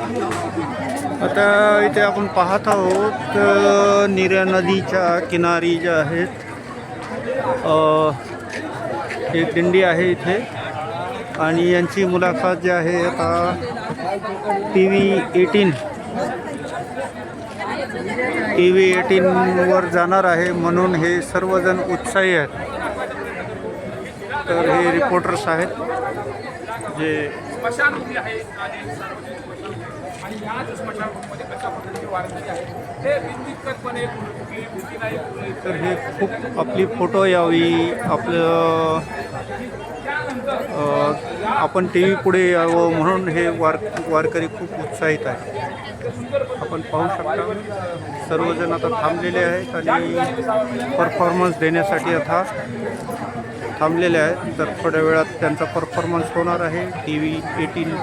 आता इथे आपण पाहत आहोत निऱ्या नदीच्या किनारी ज्या आहेत एक दिंडी आहे इथे. आणि यांची मुलाखत जी आहे आता T V eighteen T V एटीनवर जाणार आहे म्हणून हे सर्वजण उत्साही आहेत. तर हे रिपोर्टर्स आहेत जे स्मशानभूमी आहे. आणि सार्वजनिक आणि या स्मशानभूमीमध्ये कशा पद्धतीची वारकरी आहे हे बिनदिक्कतपणे कुठली भीती नाही तर हे खूप आपली फोटो यावी आपलं आपण टी व्ही पुढे यावं म्हणून हे वार वारकरी खूप उत्साहित आहे आपण पाहू शकता सर्वजण आता थांबलेले आहेत आणि परफॉर्मन्स देण्यासाठी आता थांबलेले आहेत. तर थोड्या वेळात त्यांचा परफॉर्मन्स होणार आहे. टी व्ही एटीन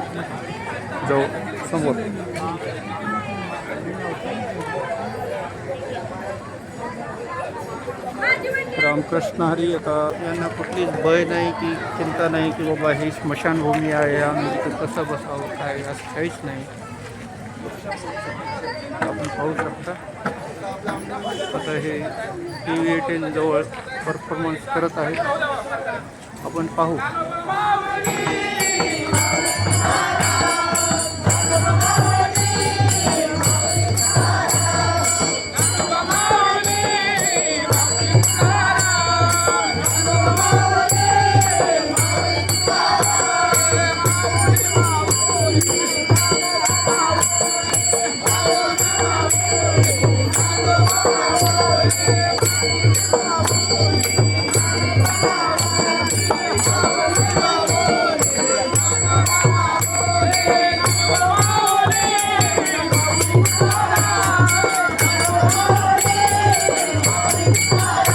जवळ समोर. रामकृष्ण हरी आता यांना कुठलीच भय नाही की चिंता नाही की बाबा ही स्मशानभूमी आहे आम्ही इथे कसं बसावं काय असं काहीच नाही. आपण पाहू शकता. आता हे टी व्ही एटीन जवळ परफॉर्मन्स करत आहेत. आपण पाहू. Oh.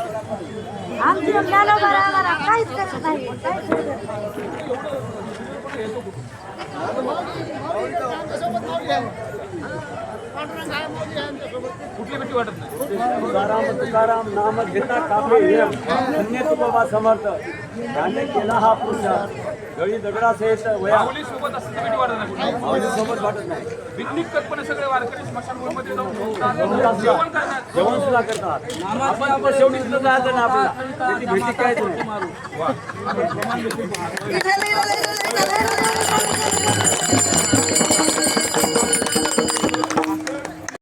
आमची ज्ञानो बरोबर काहीच करत नाही काहीच करत नाही. कुठली भीती वाटत नाही. तुकाराम तुकाराम नाम घेता कापे धन्य तू बाबा समर्थ. त्याने केला हा पुरुष. गळी वया. माऊली सोबत असं भीती वाटत नाही कुठली. माऊली सोबत वाटत नाही. बिनदिक्कतपणे सगळे वारकरी स्मशानभूमीमध्ये जाऊन झोपतात, जेवण करतात. जेवण सुद्धा करतात. आपण आपण शेवटी तिथं जायचं ना आपल्याला. त्याची भीती काहीच नाही.